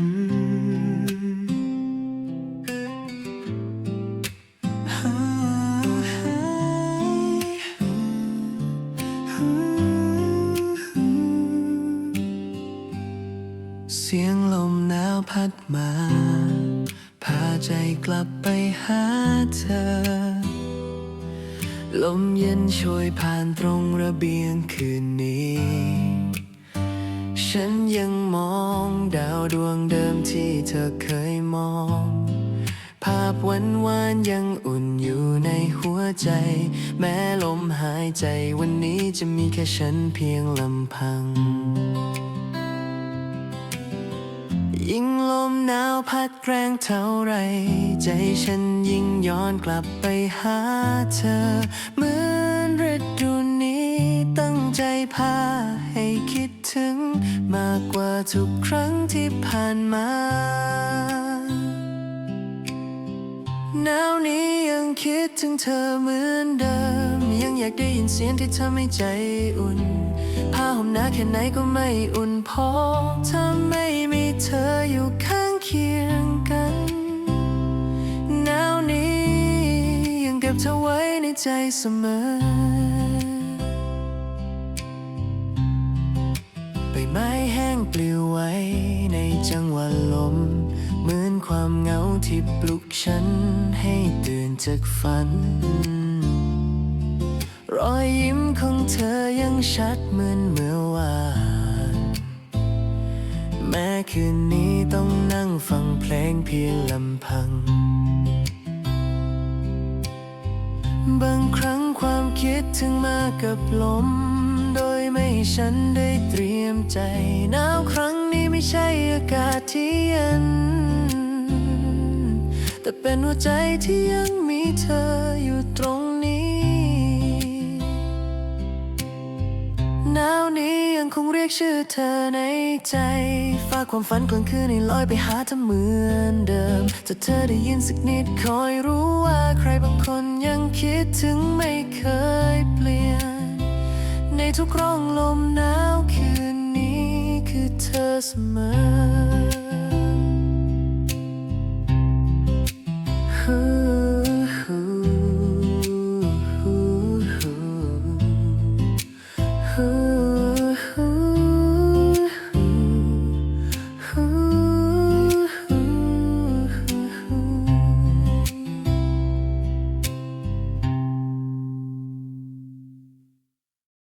เสียงลมหนาวพัดมา พาใจกลับไปหาเธอ ลมเย็นช่วยผ่านตรงระเบียงคืนนี้ ฉันยังมอง ดาวดวงเดิมที่เธอเคยมอง ภาพวันวานยังอุ่นอยู่ในหัวใจ แม้ลมหายใจวันนี้จะมีแค่ฉันเพียงลำพัง ยิ่งลมหนาวพัดแรงเท่าไร ใจฉันยิ่งย้อนกลับไปหาเธอ เหมือนฤดูนี้ตั้งใจพา กว่าทุกครั้งที่ผ่านมา หนาวนี้ยังคิดถึงเธอเหมือนเดิม ยังอยากได้ยินเสียงที่ทำให้ใจอุ่น ผ้าห่มหนาแค่ไหนก็ไม่อุ่นพอ ถ้าไม่มีเธออยู่ข้างเคียงกันหนาวนี้ยังเก็บเธอไว้ในใจเสมอใบไม้แห้ งปลิวไว้ในจังหวะลม เหมือนความเหงาที่ปลุกฉันให้ตื่นจากฝัน รอยยิ้มของเธอยังชัดเหมือนเมื่อวานแม้คืนนี้ต้องนั่งฟังเพลงเพียงลำพัง บางครั้งความคิดถึงมากับลม ไม่ให้ฉันได้เตรียมใจหนาวครั้งนี้ไม่ใช่อากาศที่เย็น แต่เป็นหัวใจที่ยังมีเธออยู่ตรงนี้หนาวนี้ยังคงเรียกชื่อเธอในใจฝากความฝันกลางคืนให้ลอยไปหาเธอเหมือนเดิมถ้าเธอได้ยินสักนิดคอยรู้ว่าใครบางคนยังคิดถึงไม่เคย ทุกร่องลมหนาวคืนนี้คือเธอเสมอ